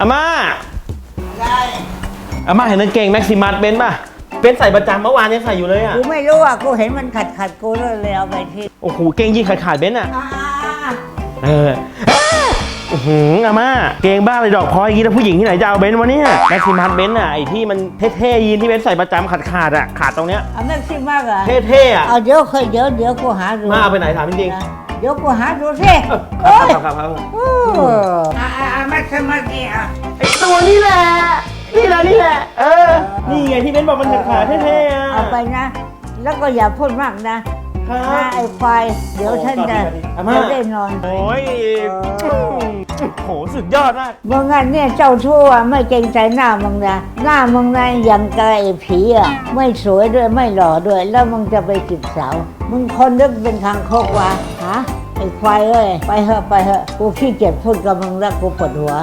อาม่าได้อาม่าเห็นกางเกงแม็กซิมัสเบนซ์ป่ะเบนซ์ใส่ประจำเมื่อวานยังใส่อยู่เลยอะ กูไม่รู้อะกูเห็นมันขัดขัดๆกูเลยเลยเอาไปที่โอ้โหเกงยีนขาดขาดๆเบนซ์อะ อ่าเอออื้อหืออาม่า เกงบ้าเลยดอกพลอยอย่างงี้แล้วผู้หญิงที่ไหนจะเอาเบนซ์วะเนี่ยแม็กซิมัสเบนซ์อะไอ้ที่มันเท่ๆยีนที่เบนซ์ใส่ประจำขาดขาดๆอะขาดตรงเนี้ยเอาแม็กซิมากเหรอเท่ๆอะเอาเดี๋ยวเคยเดี๋ยวเดี๋ยวกูหาดูมาเอาไปไหนถามจริงนะเดี๋ยวกูหาดูสิๆโอ้ยครับครับครับครับโอ้ นี่แหละนี่แหละ เออ นี่ไงที่เบนซ์บอกมันขาดขาดๆเท่ๆอะเอาไปนะ แล้วก็อย่าพูดมากนะครัถ้าบไอ้ควายเดี๋ยวท่านจะอาม่า จะได้นอนโอ้ยโหสุดยอดมาก เมื่องั้นเนี่ยเจ้าชั่วไม่เกรงใจหน้ามึงนะหน้ามึงนะอย่างกับไอ้ผีอะไม่สวยด้วยไม่หล่อด้วย แล้วมึงจะไปจีบสาวมึงคนนึกเป็นทางโคกวะฮะไอ้ควายเอ้ยไปเถอะไปเถอะกูขี้เกียจพูดกับมึงแล้วกูปวดหัว